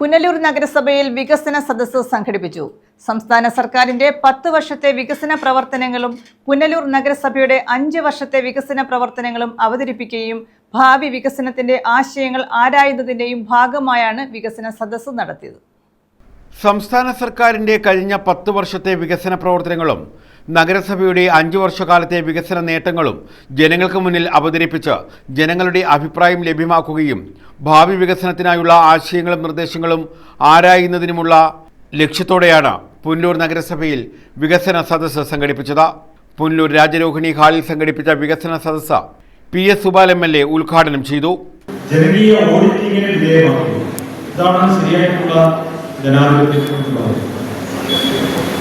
പുനലൂർ നഗരസഭയിൽ വികസന സദസ്സ് സംഘടിപ്പിച്ചു. സംസ്ഥാന സർക്കാരിന്റെ പത്ത് വർഷത്തെ വികസന പ്രവർത്തനങ്ങളും പുനലൂർ നഗരസഭയുടെ അഞ്ച് വർഷത്തെ വികസന പ്രവർത്തനങ്ങളും അവതരിപ്പിക്കുകയും ഭാവി വികസനത്തിന്റെ ആശയങ്ങൾ ആരായുന്നതിന്റെയും ഭാഗമായാണ് വികസന സദസ്സ് നടത്തിയത്. സംസ്ഥാന സർക്കാരിന്റെ കഴിഞ്ഞ പത്ത് വർഷത്തെ വികസന പ്രവർത്തനങ്ങളും നഗരസഭയുടെ അഞ്ചു വർഷക്കാലത്തെ വികസന നേട്ടങ്ങളും ജനങ്ങൾക്ക് മുന്നിൽ അവതരിപ്പിച്ച് ജനങ്ങളുടെ അഭിപ്രായം ലഭ്യമാക്കുകയും ഭാവി വികസനത്തിനായുള്ള ആശയങ്ങളും നിർദ്ദേശങ്ങളും ആരായുന്നതിനുമുള്ള ലക്ഷ്യത്തോടെയാണ് പുനലൂർ നഗരസഭയിൽ വികസന സദസ്സ് സംഘടിപ്പിച്ചത്. പുനലൂർ രാജരോഹിണി ഹാളിൽ സംഘടിപ്പിച്ച വികസന സദസ്സ് P S Subal M L A ഉദ്ഘാടനം ചെയ്തു. ജനകീയ ഓഡിറ്റിംഗിന് വിധേയമാക്കി ഇതാണ് ശരിയായിട്ടുള്ള ജനാധിപത്യം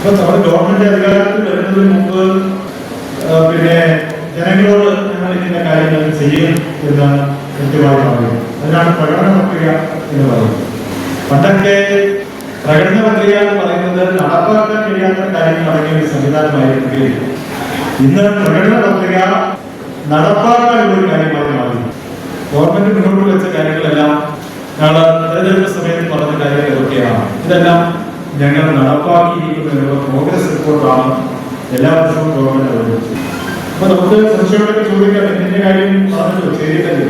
ഇപ്പൊ നമ്മുടെ ഗവൺമെന്റ് അധികാരത്തിൽ വരുന്നതിന് മുമ്പ് പിന്നെ ജനങ്ങളോട് ഞങ്ങൾ ഇന്ന കാര്യങ്ങൾ ചെയ്യും എന്നാണ് കൃത്യമായി പറയുന്നത്. അതിനാണ് പ്രകടന പത്രിക എന്ന് പറയുന്നത്. പണ്ടൊക്കെ പ്രകടന പത്രിക എന്ന് പറയുന്നത് നടപ്പാക്കാൻ കഴിയാത്ത കാര്യങ്ങൾ അടങ്ങിയ ഒരു സംവിധാനമായിരുന്നെങ്കിൽ ഇന്ന് പ്രകടന പത്രിക നടപ്പാക്കാനുള്ള ഒരു കാര്യമായി മാറി ഗവൺമെന്റ് മുന്നോട്ട് വെച്ച കാര്യങ്ങളെല്ലാം ഞങ്ങൾ തെരഞ്ഞെടുപ്പ് സമയത്ത് പറഞ്ഞ കാര്യങ്ങൾ ഏതൊക്കെയാണ് ഇതെല്ലാം ഞങ്ങൾ നടപ്പാക്കിയിരിക്കുന്നതിനുള്ള പ്രോഗ്രസ് റിപ്പോർട്ടാണ് എല്ലാ വർഷവും ഗവൺമെന്റ് അവതരിപ്പിച്ചത് അപ്പൊ നമുക്ക് സംശയങ്ങളൊക്കെ ചോദിക്കാം. എന്തിന്റെ കാര്യം പറഞ്ഞു ചെയ്തിട്ടല്ലോ?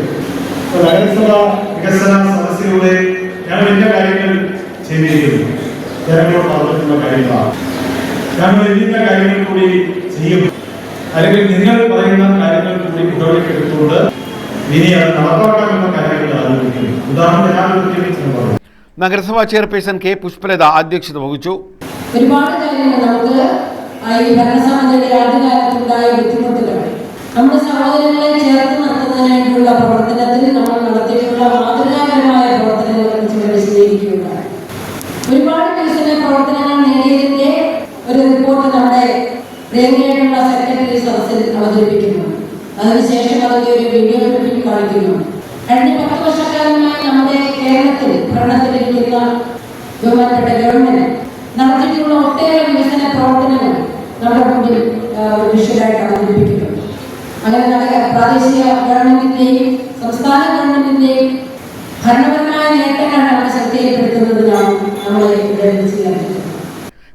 അപ്പൊ നഗരസഭ വികസന സദസ്സിലൂടെ ഞങ്ങൾ ഇന്ന കാര്യങ്ങൾ ചെയ്തിരിക്കുന്നു. ജനങ്ങളോട് പറഞ്ഞിട്ടുള്ള കാര്യങ്ങളാണ്. ഞങ്ങൾ ഇന്ന കാര്യങ്ങൾ കൂടി ചെയ്യും. അല്ലെങ്കിൽ നിങ്ങൾ പറയുന്ന കാര്യങ്ങൾ കൂടി മുന്നോട്ടേക്കെടുത്തുകൊണ്ട് ഇനി അത് നടപ്പാക്കാനുള്ള കാര്യങ്ങൾ ആലോചിക്കുന്നു. ഉദാഹരണം ഞാൻ എന്ന് പറയും നഗരസഭാ ചെയർപേഴ്സൺ കെ പുഷ്പലത അധ്യക്ഷത വഹിച്ചു. ഒരുപാട് സഹോദരങ്ങളെ പ്രവർത്തനത്തിൽ നമ്മൾ ഒരുപാട് പ്രവർത്തനങ്ങൾ ഒരു റിപ്പോർട്ട് സെക്രട്ടറി അവതരിപ്പിക്കുന്നു അതിനുശേഷം അതിന്റെ ഒരു വീഡിയോ കാണിക്കുന്നു കഴിഞ്ഞ പത്ത് വർഷക്കാലമായി നമ്മുടെ ഭരണത്തിലിരിക്കുന്ന ബഹുമാനപ്പെട്ട ഗവൺമെന്റ് നടത്തിയിട്ടുള്ള ഒട്ടേറെ വികസന പ്രവർത്തനങ്ങൾ നമ്മുടെ മുമ്പിൽ വിഷയമായിട്ട് അവതരിപ്പിക്കുന്നുണ്ട് അങ്ങനെ പ്രാദേശിക ഗവൺമെന്റിന്റെയും സംസ്ഥാന ഗവൺമെന്റിന്റെയും ഭരണപരമായ നേട്ടങ്ങളാണ് അവരെ ശ്രദ്ധയിൽപ്പെടുത്തുന്നതിനാണ് നമ്മളെ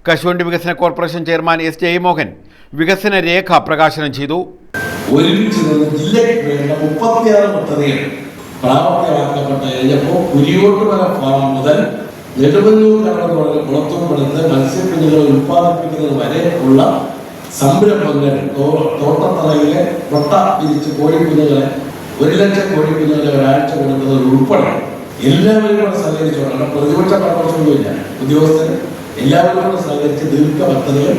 കശുവണ്ടി വികസന കോർപ്പറേഷൻ ചെയർമാൻ എസ് ജയമോഹൻ വികസന രേഖ പ്രകാശനം ചെയ്തു. ഒരുമിച്ച് നിന്ന് ജില്ലയ്ക്ക് വേണ്ട മുപ്പത്തിയാറ് പദ്ധതികൾ പ്രാവർത്തികമാക്കപ്പെട്ട് കഴിഞ്ഞപ്പോൾ കുരിയോട്ടുമല ഫാം മുതൽ നെടുവല്ലൂർ കടൽ മുതൽ കുളത്തൂർപ്പെടുത്ത് മത്സ്യക്കുഞ്ഞുങ്ങൾ ഉൽപ്പാദിപ്പിക്കുന്നത് വരെ ഉള്ള സംരംഭങ്ങൾ തോട്ടത്തറയിലെ കൊട്ട പിരിച്ച് കോഴിക്കുഞ്ഞുകളെ ഒരു ലക്ഷം കോഴിക്കുഞ്ഞുകളെ ഒരാഴ്ച കൊടുക്കുന്നത് ഉൾപ്പെടെ എല്ലാവരും കൂടെ സഹകരിച്ചുകൊണ്ടാണ് പ്രതിപക്ഷ പരാമർശമൊന്നുമില്ല. ഉദ്യോഗസ്ഥർ എല്ലാവരും കൂടെ സഹകരിച്ച് ദീർഘ പദ്ധതികൾ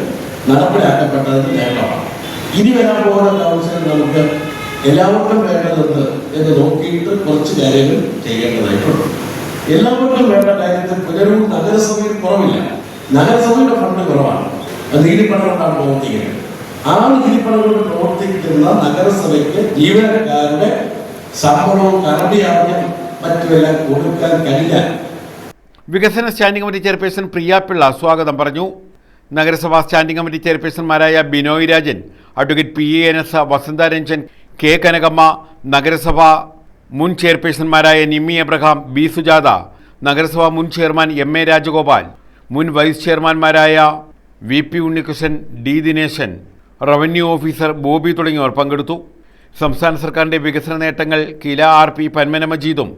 നടപ്പിലാക്കപ്പെട്ടതിന് നേട്ടമാണ് ഇനി വരാൻ പോകുന്ന കൗൺസിൽ നമുക്ക് എല്ലാവർക്കും വേണ്ടതെന്ന് എന്ന് നോക്കിയിട്ട് കുറച്ച് കാര്യങ്ങൾ ചെയ്യേണ്ടതായിട്ടുണ്ട്. എല്ലാവർക്കും വേണ്ട കാര്യത്തിൽ പുനരൂർ നഗരസഭയിൽ കുറവില്ല. നഗരസഭയുടെ ഫണ്ട് കുറവാണ്. അത് നീതിപ്പണങ്ങളാണ് പ്രവർത്തിക്കുന്നത്. ആ നീതിപ്പണം കൊണ്ട് പ്രവർത്തിക്കുന്ന നഗരസഭയ്ക്ക് ജീവനക്കാരുടെ ശമ്പളവും കറണ്ടിയാർജം മറ്റുമെല്ലാം കൊടുക്കാൻ കഴിയില്ല. വികസന standing committee chairperson Priya Pillai സ്വാഗതം പറഞ്ഞു. നഗരസഭാ standing committee ചെയർപേഴ്സൺമാരായ Binoy Rajan advocate P A S Vasantha Ranjan K Kanakamma നഗരസഭ മുൻ ചെയർപേഴ്സൺമാരായ നിമ്മി എബ്രഹാം ബി സുജാത നഗരസഭാ മുൻ ചെയർമാൻ എം എ രാജഗോപാൽ മുൻ vice ചെയർമാൻമാരായ V P Unnikrishnan D Dineshan revenue officer Bobby തുടങ്ങിയവർ പങ്കെടുത്തു. സംസ്ഥാന സർക്കാരിന്റെ വികസന നേട്ടങ്ങൾ കില ആർ പി പന്മന മജീദും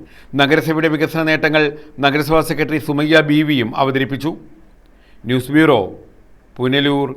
നഗരസഭയുടെ വികസന നേട്ടങ്ങൾ നഗരസഭാ സെക്രട്ടറി സുമയ്യ ബീവിയും അവതരിപ്പിച്ചു. News bureau Punalur.